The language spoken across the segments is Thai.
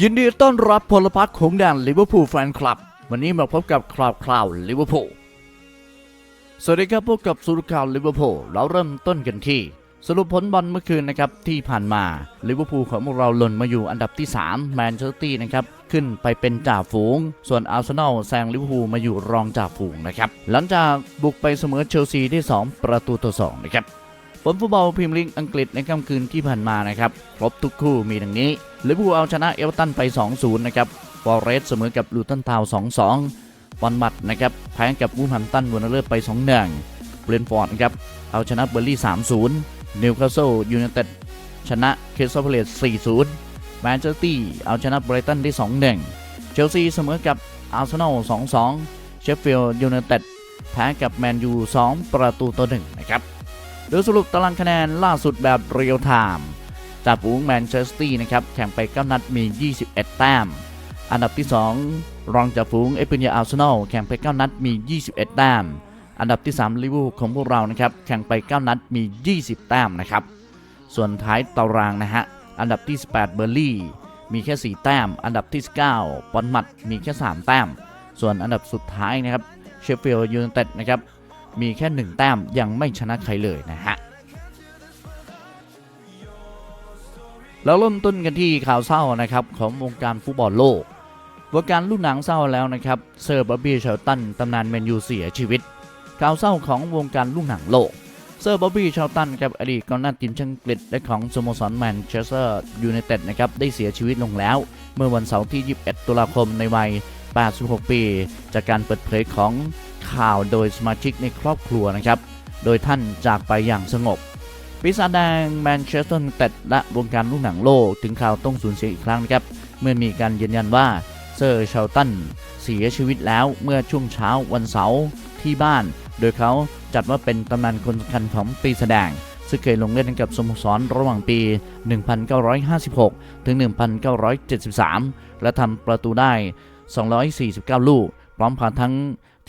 ยินดีต้อนรับพลพรรคของแดนลิเวอร์พูลแฟนคลับ วันนี้มาพบกับคราวคราวลิเวอร์พูลสวัสดีครับพบกับสุรข่าวลิเวอร์พูลเราเริ่มต้นกันที่ สรุปผลบอลเมื่อคืนนะครับที่ผ่านมาลิเวอร์พูลของเราหล่นมาอยู่อันดับที่ 3 แมนเชสเตอร์นะครับขึ้นไปเป็นจ่าฝูง ส่วนอาร์เซนอลแซงลิเวอร์พูลมาอยู่รองจ่าฝูงนะครับหลังจากบุกไปเสมอเชลซีได้ 2 ประตูต่อ2นะครับ ผลฟุตบอลพรีเมียร์ลีกอังกฤษในค่ำคืนที่ผ่านมานะครับครบทุกคู่มีดังนี้ลิเวอร์พูลเอาชนะเอเวอร์ตันไป 2-0 นะครับฟอเรสเสมอกับลูตันทาวน์2-2 บอลมัดนะครับแพ้กับวูแฮมตันวันเลอร์ไป 2-1เบรนฟอร์ดนะครับเอาชนะเบอร์ลี่ 3-0 นิวคาสเซิลยูไนเต็ดชนะคริสตัลพาเลส4-0 แมนเชสเตอร์เอาชนะไบรตันได้ 2-1 เชลซีเสมอกับอาร์เซนอล 2-2 เชฟฟิลด์ยูไนเต็ดแพ้กับแมนยู 2 ประตูต่อ1นะครับ โดยสรุปตารางคะแนนล่าสุดแบบเรียลไทม์จากฝูงแมนเชสเตอร์นะครับแข่งไป 9 นัดมี 21 แต้ม อันดับที่ 2 รองจากฝูงเอเปนยอาร์เซนอลแข่งไป 9 นัดมี 21 แต้ม อันดับที่3ลิเวอร์พูลของพวกเรานะครับแข่งไป 9 นัดมี 20 แต้มนะครับส่วนท้ายตารางนะฮะอันดับที่ 18 เบอร์ลี่มีแค่ 4 แต้ม อันดับที่ 19ปอนมัดมีแค่ 3 แต้ม ส่วนอันดับสุดท้ายนะครับเชฟฟิลด์ยูไนเต็ดนะครับ มีแค่หนึ่งแต้มยังไม่ชนะใครเลยนะฮะ แล้วเริ่มต้นกันที่ข่าวเศร้านะครับของวงการฟุตบอลโลกวงการลูกหนังเศร้าแล้วนะครับเซอร์บ๊อบบี้เชลตันตำนานแมนยูเสียชีวิตข่าวเศร้าของวงการลูกหนังโลกเซอร์บ๊อบบี้เชลตันกับอดีตกองหน้าทีมชาติอังกฤษและของสโมสรแมนเชสเตอร์ยูไนเต็ดนะครับได้เสียชีวิตลงแล้ว เมื่อวันเสาร์ที่ 21 ตุลาคมในวัย 86 ปี จากการเปิดเผยของ ข่าวโดยสมาชิกในครอบครัวนะครับ โดยท่านจากไปอย่างสงบ ปีศาจแดงแมนเชสเตอร์ยูไนเต็ดและวงการลูกหนังโลกถึงข่าวต้องสูญเสียอีกครั้งนะครับ เมื่อมีการยืนยันว่าเซอร์เชลตันเสียชีวิตแล้วเมื่อช่วงเช้าวันเสาร์ที่บ้าน โดยเขาจัดว่าเป็นตำนานคนสำคัญของปีศาจแดงซึ่งเคยลงเล่นกับสโมสรระหว่างปี 1956 ถึง 1973 และทำประตูได้ 249 ลูก พร้อมพาทั้ง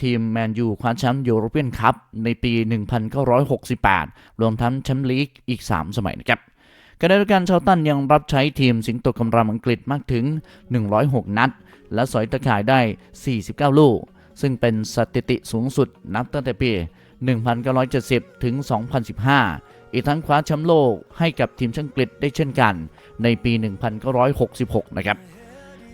ทีมแมนยูคว้าแชมป์ยูโรเปียนคัพในปี 1968 รวมทั้งแชมป์ลีกอีก 3 สมัยนะครับขณะเดียวกันชาวตันยังรับใช้ทีมสิงโตกำรำอังกฤษมากถึง 106 นัด และสอยตะข่ายได้ 49 ลูก ซึ่งเป็นสถิติสูงสุดนับตั้งแต่ปี 1970 ถึง 2015 อีกทั้งคว้าแชมป์โลกให้กับทีมชาติอังกฤษได้เช่นกัน ในปี 1966 นะครับ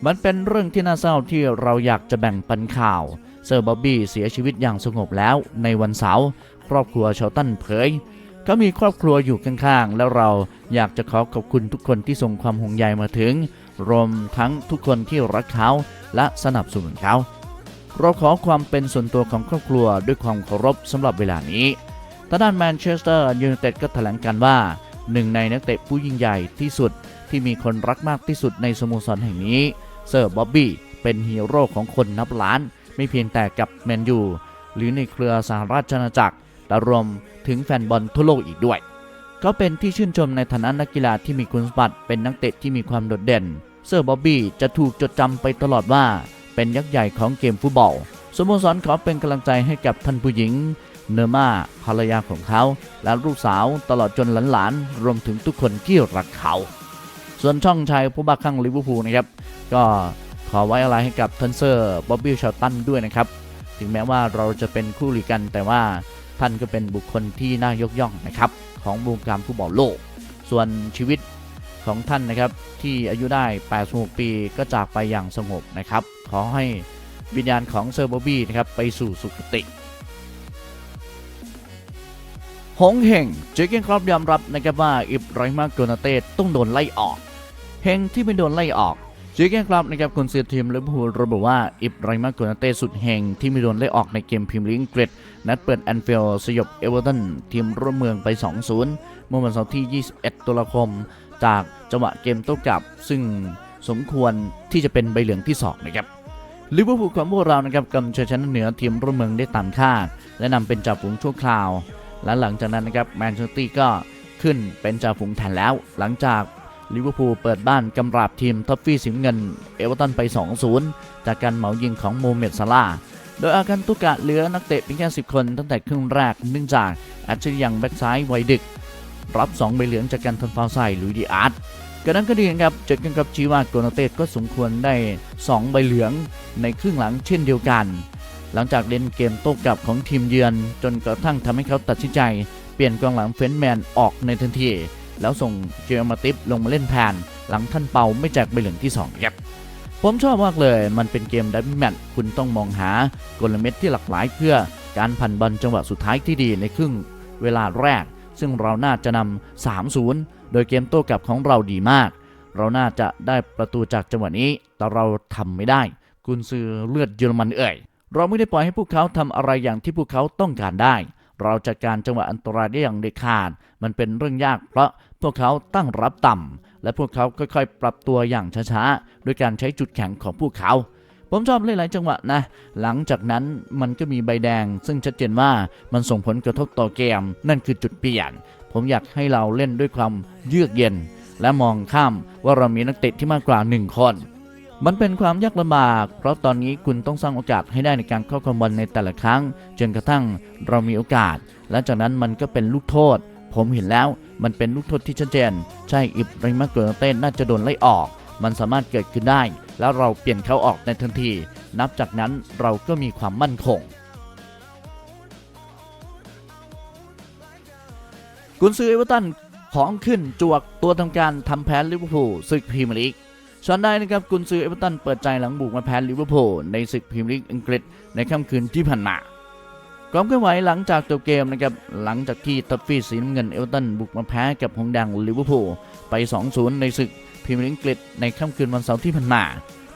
มันเป็นเรื่องที่น่าเศร้าที่เราอยากจะแบ่งปันข่าว เซอร์บ๊อบบี้เสียชีวิตอย่างสงบแล้วในวันเสาร์ครอบครัวชาวตันเผยเขามีครอบครัวอยู่ข้างๆ แล้วเราอยากจะขอขอบคุณทุกคนที่ส่งความห่วงใยมาถึง รวมทั้งทุกคนที่รักเขาและสนับสนุนเขาเราขอความเป็นส่วนตัวของครอบครัวด้วยความเคารพสำหรับเวลานี้ทางด้านแมนเชสเตอร์ยูไนเต็ดก็แถลงการว่าหนึ่งในนักเตะผู้ยิ่งใหญ่ที่สุดที่มีคนรักมากที่สุดในสโมสรแห่งนี้ เซอร์บ๊อบบี้เป็นฮีโร่ของคนนับล้าน ไม่เพียงแต่กับแมนยูหรือในเครือสหราชอาณาจักรแต่รวมถึงแฟนบอลทั่วโลกอีกด้วยก็เป็นที่ชื่นชมในฐานะนักกีฬาที่มีคุณสมบัติเป็นนักเตะที่มีความโดดเด่น เซอร์บ๊อบบี้จะถูกจดจำไปตลอดว่า เป็นยักษ์ใหญ่ของเกมฟุตบอลสโมสรขอเป็นกำลังใจให้กับท่านผู้หญิง เนอร์มาภรรยาของเขา และลูกสาวตลอดจนหลานๆรวมถึงทุกคนที่รักเขา ส่วนช่องชายผู้บ้าคลั่งลิเวอร์พูลนะครับ ก็ ขอไว้อะไรให้กับทันเซอร์บ๊อบบี้ชาตันด้วยนะครับ ถึงแม้ว่าเราจะเป็นคู่หลีกัน แต่ว่าท่านก็เป็นบุคคลที่น่ายกย่องนะครับ ของวงการฟุตบอลโลก ส่วนชีวิตของท่านนะครับ ที่อายุได้ 86 ปีก็จากไปอย่างสงบนะครับ ขอให้วิญญาณของเซอร์บ๊อบบี้นะครับไปสู่สุคติหงเฮงเจเกนครอปยอมรับนะครับว่าอิบราฮิมากโกนาเต้ต้องโดนไล่ออกเฮงที่ไม่โดนไล่ออก เจเกนครับนะครับคุณเสียทีมลิเวอร์พูลระบุว่า อิบราฮิมาโกนาเต้สุดเฮงที่ม่โดนไล่ออกในเกมพรีเมียร์ลีกอังกฤษนัดเปิดแอนฟิลด์สยบเอเวอร์ตันทีมร่วมเมืองไป 2-0 เมื่อวันเสาร์ที่ 21 ตุลาคม จากจังหวะเกมโต้กลับ ซึ่งสมควรที่จะเป็นใบเหลืองที่สองนะครับลิเวอร์พูลของพวกเรานะครับกำลังชัยชนะเหนือทีมร่วมเมืองได้ตามคาดและนำเป็นจ่าฝูงชั่วคราว และหลังจากนั้นนะครับแมนเชสเตอร์ก็ขึ้นเป็นจ่าฝูงแทนแล้ว หลังจาก ลิเวอร์พูลเปิดบ้านกำราบทีมท็อฟฟี่สีน้ำเงิน เอเวอร์ตันไป 2-0 จากการเหมายิงของโมเมดซาลาโดยอาการตุกะเหลือนักเตะเพียงแค่10 คนตั้งแต่ครึ่งแรกเนื่องจากอัจฉริยังแบ็กซ้ายวัยดึก รับ 2 ใบเหลืองจากการทำฟาวใส่ลุยดีอาร์ตกระนั้นก็ดีนะครับเจอกันกับชีวาโกนาเต้ก็สมควรได้ 2 ใบเหลืองในครึ่งหลังเช่นเดียวกัน หลังจากเล่นเกมโต้กลับของทีมเยือน จนกระทั่งทำให้เขาตัดสินใจ เปลี่ยนกองหลังเฟนแมนออกในทันที แล้วส่งเจอมาติฟลงมาเล่นแทนหลังท่านเปาไม่แจกใบเหลืองที่2ครับผมชอบมากเลย มันเป็นเกมดับเบิลแมตช์คุณต้องมองหากลเม็ดที่หลากหลายเพื่อการพันบอลจังหวะสุดท้ายที่ดีในครึ่งเวลาแรก ซึ่งเราน่าจะนำ3-0 โดยเกมโต้กลับของเราดีมาก เราน่าจะได้ประตูจากจังหวะนี้ แต่เราทำไม่ได้ กุนซือเลือดเยอรมันเอ่ย เราไม่ได้ปล่อยให้พวกเขาทำอะไรอย่างที่พวกเขาต้องการได้ เราจัดการจังหวะอันตรายได้อย่างเด็ดขาด มันเป็นเรื่องยากเพราะพวกเขาตั้งรับต่ำและพวกเขาค่อยๆ ปรับตัวอย่างช้าๆโดยการใช้จุดแข็งของพวกเขา ผมชอบเล่นหลายจังหวะนะ หลังจากนั้นมันก็มีใบแดง ซึ่งชัดเจนว่ามันส่งผลกระทบต่อเกม นั่นคือจุดเปลี่ยน ผมอยากให้เราเล่นด้วยความเยือกเย็น และมองข้ามว่าเรามีนักเตะที่มากกว่าหนึ่งคน มันเป็นความยากลำบาก เพราะตอนนี้คุณต้องสร้างโอกาสให้ได้ในการเข้าคอมบอลในแต่ละครั้ง จนกระทั่งเรามีโอกาส และจากนั้นมันก็เป็นลูกโทษ ผมเห็นแล้วมันเป็นลูกโทษที่ชัดเจน ใช่อิบริมาเกอร์เต้นน่าจะโดนไล่ออก มันสามารถเกิดขึ้นได้ แล้วเราเปลี่ยนเขาออกในทันที นับจากนั้นเราก็มีความมั่นคงกุนซือเอเวอร์ตันของขึ้นจวกตัวทำการทำแพ้ลิเวอร์พูลศึกพรีเมียร์ลีก ชอนได้นะครับกุนซือเอเวอร์ตันเปิดใจหลังบุกมาแพ้ลิเวอร์พูลในศึกพรีเมียร์ลีกอังกฤษในค่ำคืนที่ผ่านมาความเคลื่อนไหวหลังจากจบเกมนะครับหลังจากที่ทัฟฟี่สีน้ำเงินเอเวอร์ตันบุกมาแพ้กับหงส์แดงลิเวอร์พูลไป 2-0 ในศึกพรีเมียร์ลีกอังกฤษในค่ำคืนวันเสาร์ที่ผ่านมา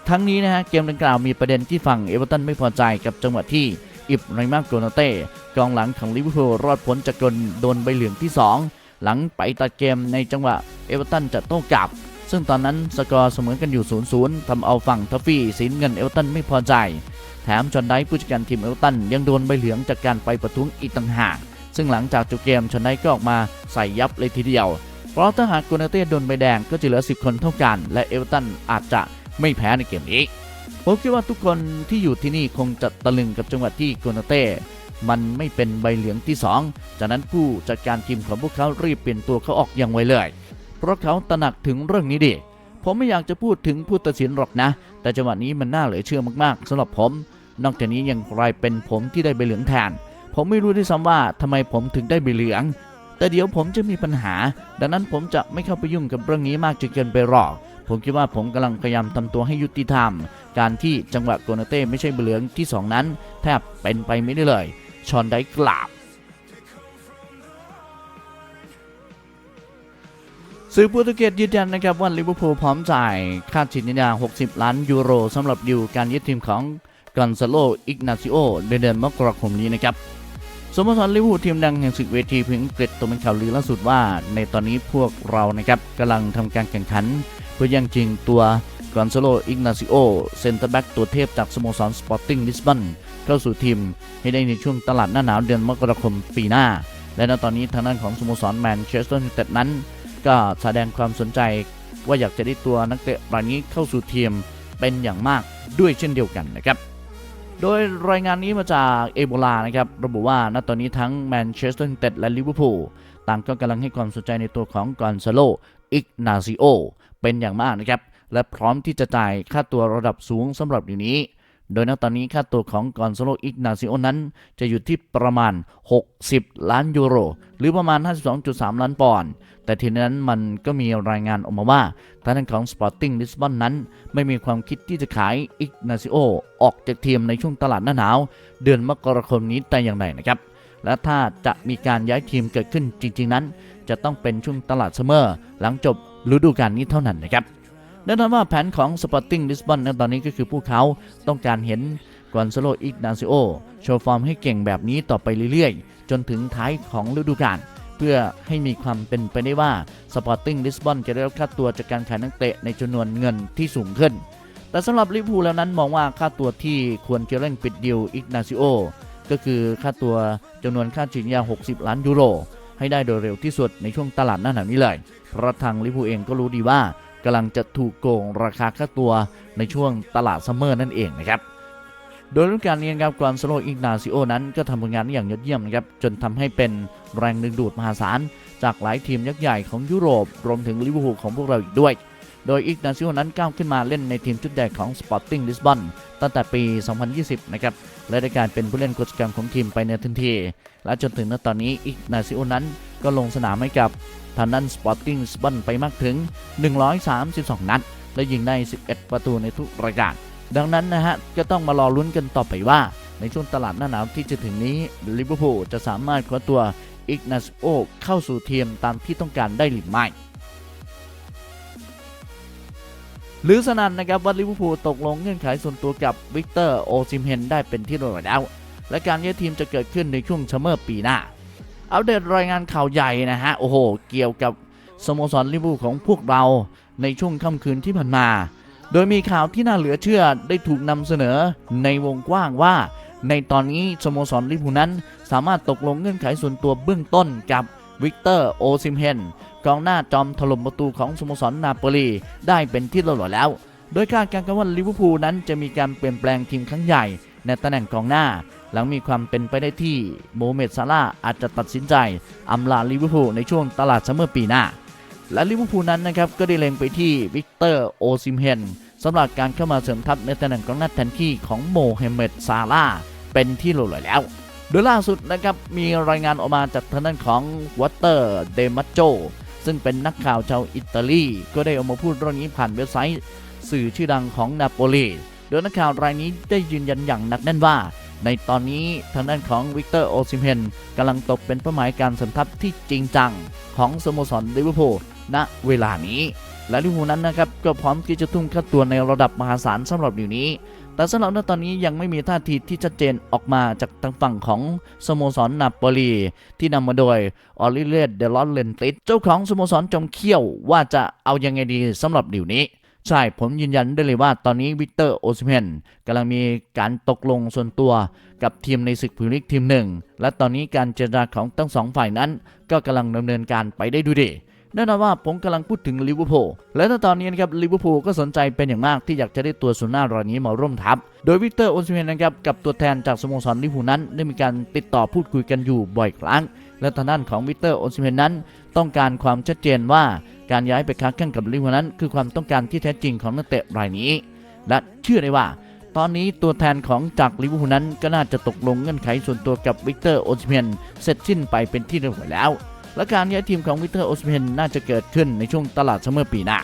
ทั้งนี้นะฮะเกมดังกล่าวมีประเด็นที่ฝั่งเอเวอร์ตันไม่พอใจกับจังหวะที่อิบไรมาโกนาเต้กองหลังของลิเวอร์พูลรอดพ้นจากโดนโดนใบเหลืองที่ 2 หลังไปตัดเกมในจังหวะเอเวอร์ตันจะโต้กลับ ซึ่งตอนนั้นสกอร์เสมอกันอยู่ 0-0ทำเอาฝั่งทัฟฟี่สีน้ำเงินเอเวอร์ตันไม่พอใจ แถมจอนไดผู้จัดการทีมเอเวอร์ตันยังโดนใบเหลืองจากการไปประท้วงอีกต่างหาก ซึ่งหลังจากจบเกมชอนไดก็ออกมาใส่ยับเลยทีเดียว เพราะถ้าหากโกนาเต้โดนใบแดงก็จะเหลือ 10 คนเท่ากัน และเอเวอร์ตันอาจจะไม่แพ้ในเกมนี้ผมคิดว่าทุกคนที่อยู่ที่นี่คงจะตะลึงกับจังหวะที่โกนาเต้มันไม่เป็นใบเหลืองที่ 2 จากนั้นผู้จัดการทีมของพวกเขารีบเปลี่ยนตัวเขาออกอย่างไวเลย เพราะเขาตระหนักถึงเรื่องนี้ดี ผมไม่อยากจะพูดถึงผู้ตัดสินหรอกนะ แต่จังหวะนี้มันน่าเหลือเชื่อมากๆสำหรับผม นอกจากนี้ยังกลายเป็นผมที่ได้ใบเหลืองแทน ผมไม่รู้ด้วยซ้ำว่าทำไมผมถึงได้ใบเหลือง แต่เดี๋ยวผมจะมีปัญหา ดังนั้นผมจะไม่เข้าไปยุ่งกับเรื่องนี้มากจนเกินไปหรอกผมคิดว่าผมกำลังพยายามทำตัวให้ยุติธรรม การที่จังหวะโกนาเต้ไม่ใช่ใบเหลืองที่สองนั้น แทบเป็นไปไม่ได้เลย ชอนได้กล่าว สื่อโปรตุเกสยืนยันนะครับว่าลิเวอร์พูลพร้อมจ่ายค่าฉีดนิยา 60 ล้านยูโรสำหรับดิวการยึดทีมของกอนซาโล อิกนาซิโอในเดือนมกราคมนี้นะครับสโมสรลิเวอร์พูลทีมดังแห่งศึกเวทีพิงอังกฤษตัวเป็นข่าวลือล่าสุดว่า ในตอนนี้พวกเรานะครับกำลังทำการแข่งขัน เพื่อยังจริงตัวกอนซาโล อิกนาซิโอเซนเตอร์แบ็กตัวเทพจากสโมสรสปอร์ติ้งลิสบอนเข้าสู่ทีมให้ได้ในช่วงตลาดหน้าหนาวเดือนมกราคมปีหน้า และณตอนนี้ทางด้านของสโมสรแมนเชสเตอร์ยูไนเต็ดนั้น ก็แสดงความสนใจว่าอยากจะได้ตัวนักเตะรายนี้เข้าสู่ทีมเป็นอย่างมากด้วยเช่นเดียวกันนะครับ โดยรายงานนี้มาจากเอโบลานะครับ ระบุว่าณตอนนี้ทั้งแมนเชสเตอร์ยูไนเต็ดและลิเวอร์พูลต่างก็กำลังให้ความสนใจในตัวของกอนซาโลอิกนาซิโอเป็นอย่างมากนะครับ และพร้อมที่จะจ่ายค่าตัวระดับสูงสำหรับอยู่นี้ โดยณตอนนี้ค่าตัวของกอนซาโลอิกนาซิโอนั้น จะอยู่ที่ประมาณ 60 ล้านยูโร หรือประมาณ 52.3 ล้านปอนด์แต่ทีนั้นมันก็มีรายงานออกมาว่าทางด้านของ Sporting Lisbon นั้น ไม่มีความคิดที่จะขายอิกนาซิโอออกจากทีมในช่วงตลาดหน้าหนาว เดือนมกราคมนี้แต่อย่างใดนะครับและถ้าจะมีการย้ายทีมเกิดขึ้นจริง ๆ นั้น จะต้องเป็นช่วงตลาดซัมเมอร์หลังจบฤดูกาลนี้เท่านั้นนะครับ แน่นอนว่าแผนของ Sporting Lisbon ในตอนนี้ก็คือพวกเขาต้องการเห็นกอนซาโลอิกนาซิโอโชว์ฟอร์มให้เก่งแบบนี้ต่อไปเรื่อยๆ จนถึงท้ายของฤดูกาลเพื่อให้มีความเป็นไปได้ว่า Sporting Lisbon จะได้รับค่าตัวจากการขายนักเตะในจำนวนเงินที่สูงขึ้น แต่สำหรับลิเวอร์พูลแล้วนั้นมองว่าค่าตัวที่ควรจะเร่งปิดดิวอิกนาซิโอก็คือค่าตัวจำนวนค่าฉีดยา 60 ล้านยูโรให้ได้โดยเร็วที่สุดในช่วงตลาดหน้าหนาวนี้เลย เพราะทางลิเวอร์พูลเองก็รู้ดีว่า กำลังจะถูกโกงราคาค่าตัวในช่วงตลาดซัมเมอร์นั่นเองนะครับโดยฤดูกาลนี้นะครับกวานโซโลอิกนาซิโอนั้นก็ทำผลงานได้อย่างยอดเยี่ยมนะครับจนทำให้เป็นแรงดึงดูดมหาศาล จากหลายทีมยักษ์ใหญ่ของยุโรป รวมถึงลิเวอร์พูลของพวกเราอีกด้วย โดยอิกนาซิโอนั้นก้าวขึ้นมาเล่นในทีมชุดใหญ่ของ Sporting Lisbon ตั้งแต่ปี 2020 นะครับ และได้กลารเป็นผู้เล่นกฎกรรมของทีมไปในทันที และจนถึงณตอนนี้อิกนาซิโอนั้น ก็ลงสนามให้กับทางด้าน Sporting Lisbon ไปมากถึง 132 นัด และยิงได้ 11 ประตูในทุกรายการ ดังนั้นนะฮะก็ต้องมารอลุ้นกันต่อไปว่า ในช่วงตลาดหน้าหนาวที่จะถึงนี้ลิเวอร์พูลจะสามารถคว้าตัวอิกนาซโอเข้าสู่ทีมตามที่ต้องการได้หรือไม่หรือสนันนะครับว่าลิเวอร์พูลตกลงเงื่อนไขส่วนตัวกับวิกเตอร์โอซิมเฮนได้เป็นที่เรียบร้อยแล้ว และการย้ายทีมจะเกิดขึ้นในช่วงซัมเมอร์ปีหน้า อัปเดตรายงานข่าวใหญ่นะฮะ โอ้โห เกี่ยวกับสโมสรลิเวอร์พูลของพวกเราในช่วงค่ำคืนที่ผ่านมา โดยมีข่าวที่น่าเหลือเชื่อได้ถูกนำเสนอในวงกว้างว่า ในตอนนี้สโมสรลิเวอร์พูลนั้น สามารถตกลงเงื่อนไขส่วนตัวเบื้องต้นกับวิกเตอร์โอซิมเฮนกองหน้าจอมถล่มประตูของสโมสรนาโปลีได้เป็นที่เรียบร้อยแล้ว โดยคาดการณ์กันว่าลิเวอร์พูลนั้นจะมีการเปลี่ยนแปลงทีมครั้งใหญ่ในตำแหน่งกองหน้า หลังมีความเป็นไปได้ที่โมเมดซาร่าอาจจะตัดสินใจอำลาลิเวอร์พูลในช่วงตลาดซัมเมอร์ปีหน้า และลิเวอร์พูลนั้นนะครับก็ได้เล็งไปที่วิกเตอร์โอซิมเฮนสำหรับการเข้ามาเสริมทัพในตำแหน่งกองหน้าแทนที่ของโมเฮเมดซาร่าเป็นที่เรียบร้อยแล้ว โดยล่าสุดนะครับมีรายงานออกมาจากทางด้านของวัตเตอร์เดมัจโจซึ่งเป็นนักข่าวชาวอิตาลีก็ได้ออกมาพูดเรื่องนี้ผ่านเว็บไซต์ สื่อชื่อดังของนาโปลีโดยนักข่าวรายนี้ได้ยืนยันอย่างหนักแน่นว่า ในตอนนี้ทางด้านของวิกเตอร์โอซิมเฮนกำลังตกเป็นเป้าหมายการสัมทัพที่จริงจังของสโมสรลิเวอร์พูลณเวลานี้ และลิเวอร์พูลนั้นนะครับก็พร้อมที่จะทุ่มค่าตัวในระดับมหาศาลสำหรับเดี๋ยวนี้ แต่สำหรับณตอนนี้ยังไม่มีท่าทีที่ชัดเจนออกมาจากทางฝั่งของสโมสรนาโปลีที่นำมาโดยออลิเลตเดลอนเลนติสเจ้าของสโมสรจอมเขี้ยวว่าจะเอายังไงดีสำหรับเดี๋ยวนี้ ใช่ ผมยืนยันได้เลยว่าตอนนี้วิกเตอร์โอซิเมนกำลังมีการตกลงส่วนตัวกับทีมในศึกพรีเมียร์ลีกทีมหนึ่ง และตอนนี้การเจรจาของทั้งสองฝ่ายนั้น ก็กำลังดำเนินการไปได้ดูดีแน่นอนว่าผมกำลังพูดถึงลิเวอร์พูล และถ้าตอนนี้นะครับลิเวอร์พูลก็สนใจเป็นอย่างมากที่อยากจะได้ตัวศูนย์หน้ารายนี้มาร่วมทัพ โดยวิกเตอร์โอซิเมนนะครับกับตัวแทนจากสโมสรลิเวอร์พูลนั้น ได้มีการติดต่อพูดคุยกันอยู่บ่อยครั้ง และทางด้านของวิกเตอร์โอซิเมนนั้น ต้องการความชัดเจนว่า การย้ายไปค้าแข่งกับลิเวอร์พูลนั้น คือความต้องการที่แท้จริงของนักเตะรายนี้ และเชื่อได้ว่า ตอนนี้ตัวแทนของจากลิเวอร์พูลนั้นก็น่าจะตกลงเงื่อนไขส่วนตัวกับวิกเตอร์โอซิเมนเสร็จสิ้นไปเป็นที่เรียบร้อยแล้ว และการย้ายทีมของวิกเตอร์โอซิเมนน่าจะเกิดขึ้นในช่วงตลาดซัมเมอร์ปีหน้า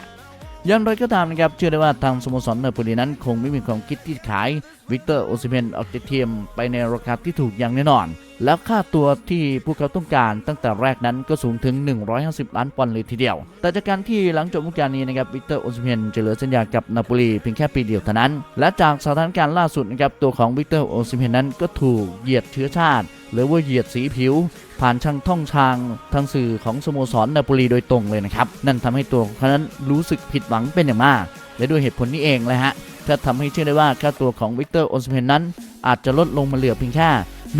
อย่างไรก็ตามนะครับเชื่อได้ว่าทางสโมสรเนาโปลีนั้น คงไม่มีความคิดที่ขายวิกเตอร์โอซิเมนออกจากทีมไปในราคาที่ถูกอย่างแน่นอน แล้วค่าตัวที่พวกเขาต้องการตั้งแต่แรกนั้นก็สูงถึง 150 ล้านปอนด์เลยทีเดียว แต่จากการที่หลังจบฤดูกาลนี้นะครับวิกเตอร์โอซิเมนจะเหลือสัญญากับนาโปลีเพียงแค่ปีเดียวเท่านั้น และจากสถานการณ์ล่าสุดนะครับตัวของวิกเตอร์โอซิเมนนั้นก็ถูกเหยียดเชื้อชาติ หรือว่าเหยียดสีผิว ผ่านช่างท่องทางทางสื่อของสโมสรนาโปลีโดยตรงเลยนะครับนั่นทำให้ตัวเขานั้นรู้สึกผิดหวังเป็นอย่างมาก และด้วยเหตุผลนี้เองเลยฮะก็ทำให้เชื่อได้ว่าค่าตัวของวิกเตอร์โอซิเมนนั้นอาจจะลดลงมาเหลือเพียงแค่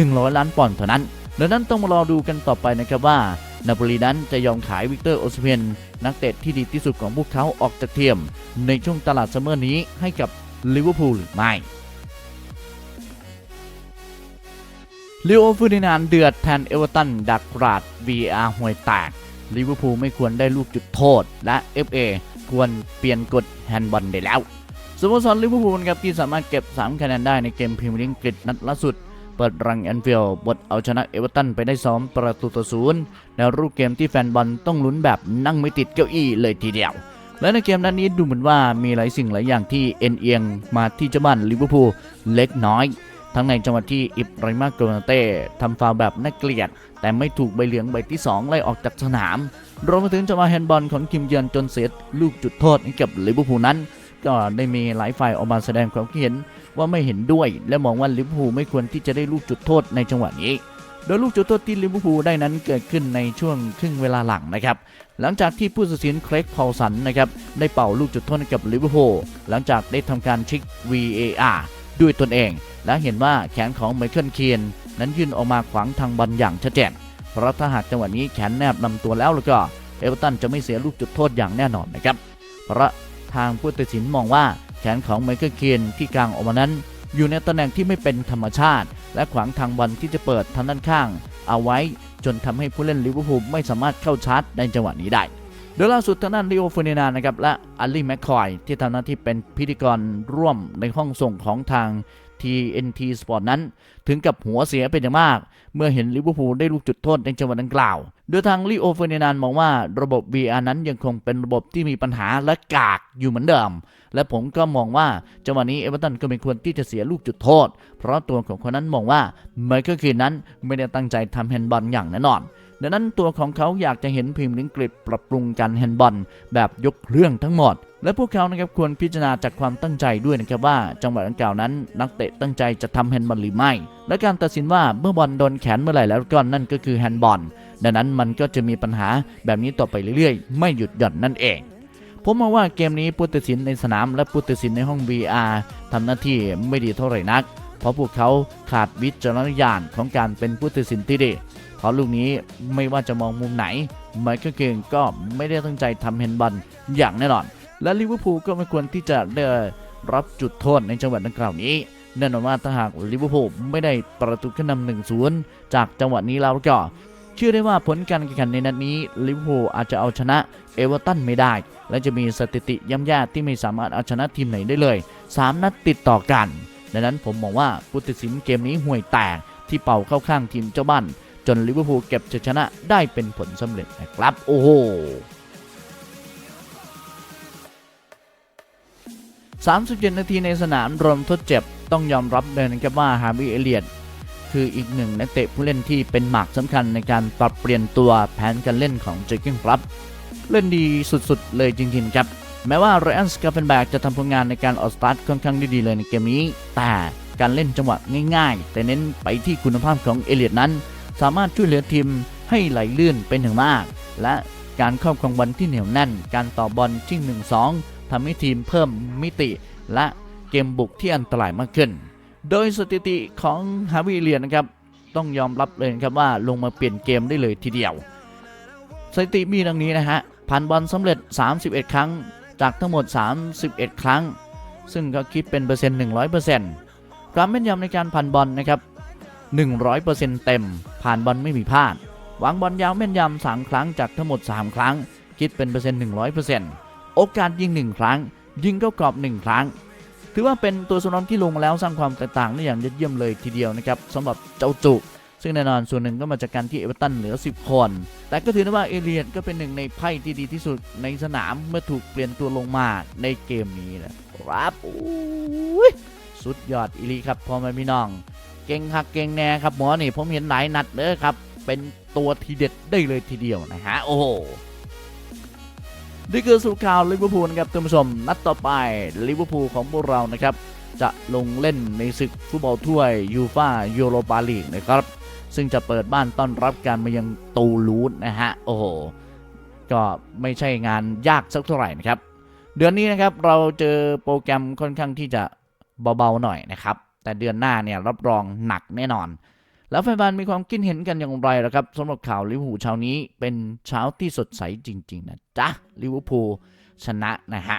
100 ล้านปอนด์เท่านั้น ดังนั้นต้องมารอดูกันต่อไปนะครับว่านาโปลีนั้นจะยอมขายวิกเตอร์โอซเมนนักเตะที่ดีที่สุดของพวกเขาออกจากทีมในช่วงตลาดซัมเมอร์นี้ให้กับลิเวอร์พูลหรือไม่ลิโอฟูดินานเดือดแทนเอเวอร์ตันดักราด VR ห่วยแตกลิเวอร์พูลไม่ควรได้ลูกจุดโทษ และ FA ควรเปลี่ยนกฎแฮนด์บอลได้แล้วสโมสรลิเวอร์พูลครับที่สามารถเก็บ 3 คะแนนได้ในเกมพรีเมียร์ลีกอังกฤษนัดล่าสุด เปิดรังแอนฟิลด์บทเอาชนะเอเวอร์ตันไปได้2ประตูต่อศูนย์ในรูปเกมที่แฟนบอลต้องลุ้นแบบนั่งไม่ติดเก้าอี้เลยทีเดียว และในเกมนัดนี้ดูเหมือนว่ามีหลายสิ่งหลายอย่างที่เอ็นเอียงมาที่เจ้าบ้านลิเวอร์พูลเล็กน้อย ทั้งในจังหวะที่อิบราฮิมาโกนาเต้ทำฟาวแบบน่าเกลียด แต่ไม่ถูกใบเหลืองใบที่ 2 ไล่ออกจากสนามรวมไปถึงจังหวะแฮนด์บอลของทีมเยือนจนเสียลูกจุดโทษให้กับลิเวอร์พูลนั้น ก็ได้มีหลายฝ่ายออกมาแสดงความคิดเห็น ว่าไม่เห็นด้วย และมองว่าลิเวอร์พูลไม่ควรที่จะได้ลูกจุดโทษในจังหวะนี้ โดยลูกจุดโทษที่ลิเวอร์พูลได้นั้นเกิดขึ้นในช่วงครึ่งเวลาหลังนะครับหลังจากที่ผู้ตัดสินเครกพอลสันนะครับได้เป่าลูกจุดโทษกับลิเวอร์พูลหลังจากได้ทำการเช็ค VAR ด้วยตนเอง และเห็นว่าแขนของไมเคิลเคียนนั้นยื่นออกมาขวางทางบอลอย่างชัดเจนเพราะถ้าหากจังหวะนี้แขนแนบลำตัวแล้วแล้วก็เอเวอร์ตันจะไม่เสียลูกจุดโทษอย่างแน่นอนนะครับเพราะทางผู้ตัดสินมองว่า ขนของไมเคิลเคนที่กลางออกมานั้น อยู่ในตำแหน่งที่ไม่เป็นธรรมชาติ และขวางทางบอลที่จะเปิดทางด้านข้าง เอาไว้จนทำให้ผู้เล่นลิเวอร์พูลไม่สามารถเข้าชาร์จในจังหวะนี้ได้ โดยล่าสุดทางด้านลีโอเฟอร์ดินานด์นะครับและอัลลี่แมคคอยที่ทำหน้าที่เป็นพิธีกรร่วมในห้องส่งของทาง TNT Sport นั้น ถึงกับหัวเสียเป็นอย่างมาก เมื่อเห็นลิเวอร์พูลได้ลูกจุดโทษในจังหวะดังกล่าว โดยทางลีโอเฟอร์ดินานมองว่าระบบ VR นั้นยังคงเป็นระบบที่มีปัญหาและกากอยู่เหมือนเดิม และผมก็มองว่าจังหวะนี้เอเวอร์ตันก็ไม่ควรที่จะเสียลูกจุดโทษ เพราะตัวของคนนั้นมองว่าไมเคิลคีนนั้นไม่ได้ตั้งใจทำแฮนด์บอลอย่างแน่นอนดังนั้นตัวของเขาอยากจะเห็นพรีเมียร์ลีกอังกฤษปรับปรุงการแฮนด์บอลแบบยกเรื่องทั้งหมด และพวกเขานะครับควรพิจารณาจากความตั้งใจด้วยนะครับว่า จังหวะดังกล่าวนั้น นักเตะตั้งใจจะทำแฮนด์บอลหรือไม่ และการตัดสินว่าเมื่อบอลโดนแขนเมื่อไหร่แล้วก็นั่นก็คือแฮนด์บอลดังนั้นมันก็จะมีปัญหาแบบนี้ต่อไปเรื่อยๆ ไม่หยุดหย่อนนั่นเอง ผมมองว่าเกมนี้ผู้ตัดสินในสนามและผู้ตัดสินในห้อง VR ทำหน้าที่ไม่ดีเท่าไหร่นัก เพราะพวกเขาขาดวิจารณญาณของการเป็นผู้ตัดสินที่ดี เพราะลูกนี้ไม่ว่าจะมองมุมไหนไมเคิลเกงก็ไม่ได้ตั้งใจทำแฮนบอลอย่างแน่นอน และลิเวอร์พูลก็ไม่ควรที่จะได้รับจุดโทษในจังหวะดังกล่าวนี้แน่นอนว่าถ้าหากลิเวอร์พูลไม่ได้ประตูขึ้นนำหนึ่งศูนย์จากจังหวะนี้แล้วก็เชื่อได้ว่าผลการแข่งขันในนัดนี้ลิเวอร์พูลอาจจะเอาชนะ เอเวอร์ตันไม่ได้ และจะมีสถิติย่ำแย่ที่ไม่สามารถเอาชนะทีมไหนได้เลย 3 นัดติดต่อกัน ดังนั้นผมมองว่าผู้ตัดสินเกมนี้ห่วยแตกที่เป่าเข้าข้างทีมเจ้าบ้านจนลิเวอร์พูลเก็บชัยชนะได้เป็นผลสำเร็จนะครับ โอ้โห37 นาทีในสนามรวมทดเจ็บต้องยอมรับเลยนะครับว่าฮาร์วีเอเลียตคืออีกหนึ่งนักเตะผู้เล่นที่เป็นหมากสำคัญในการปรับเปลี่ยนตัวแผนการเล่นของเจอร์เกนครับ เล่นดีสุดๆ เลยจริงๆครับ แม้ว่าไรอันสกาเฟนแบกจะทำผลงานในการออกสตาร์ทค่อนข้างดีๆเลยในเกมนี้ แต่การเล่นจังหวะง่ายๆ แต่เน้นไปที่คุณภาพของเอเลียดนั้น สามารถช่วยเหลือทีมให้ไหลลื่นเป็นอย่างมาก และการครอบครองบอลที่เหนียวแน่น การต่อบอลชิ่ง1-2ทำให้ทีมเพิ่มมิติ และเกมบุกที่อันตรายมากขึ้น โดยสถิติของฮาวิเลียนนะครับต้องยอมรับเลยครับว่าลงมาเปลี่ยนเกมได้เลยทีเดียว สถิติมีดังนี้นะฮะผ่านบอลสำเร็จ 31 ครั้ง จากทั้งหมด 31 ครั้ง ซึ่งก็คิดเป็นเปอร์เซ็นต์100%ความแม่นยำในการผ่านบอลนะครับ 100%เต็ม ผ่านบอลไม่มีพลาดวางบอลยาวแม่นยำ3ครั้งจากทั้งหมด 3 ครั้ง คิดเป็นเปอร์เซ็นต์100%โอกาสยิง 1 ครั้ง ยิงเข้ากรอบ 1 ครั้ง ถือว่าเป็นตัวสำรองที่ลงแล้วสร้างความแตกต่างได้อย่างยอดเยี่ยมเลยทีเดียวนะครับสำหรับเจ้าจุ ซึ่งแน่นอนส่วนหนึ่งก็มาจากการที่เอเวอร์ตันเหลือ 10 คน แต่ก็ถือได้ว่าเอเลียนก็เป็นหนึ่งในไพ่ที่ดีที่สุดในสนามเมื่อถูกเปลี่ยนตัวลงมาในเกมนี้นะครับโอ้ยสุดยอดอีลีครับพ่อแม่พี่น้อง เก่งคักเก่งแน่ครับหมอนี่ผมเห็นหลายนัดเลยครับ เป็นตัวทีเด็ดได้เลยทีเดียวนะฮะโอ้โหนี่คือสุดข่าวลิเวอร์พูลครับท่านผู้ชมนัดต่อไปลิเวอร์พูลของพวกเรานะครับ จะลงเล่นในศึกฟุตบอลถ้วยยูฟายูโรปาลีกนะครับ ซึ่งจะเปิดบ้านต้อนรับการมายังตูลูสนะฮะ โอ้โห ก็ไม่ใช่งานยากสักเท่าไหร่นะครับ เดือนนี้นะครับเราเจอโปรแกรมค่อนข้างที่จะเบาๆหน่อยนะครับ แต่เดือนหน้าเนี่ยรับรองหนักแน่นอน แล้วแฟนๆมีความคิดเห็นกันอย่างไรล่ะครับสำหรับข่าวลิเวอร์พูลเช้านี้เป็นเช้าที่สดใสจริง ๆ นะจ๊ะลิเวอร์พูลชนะนะฮะ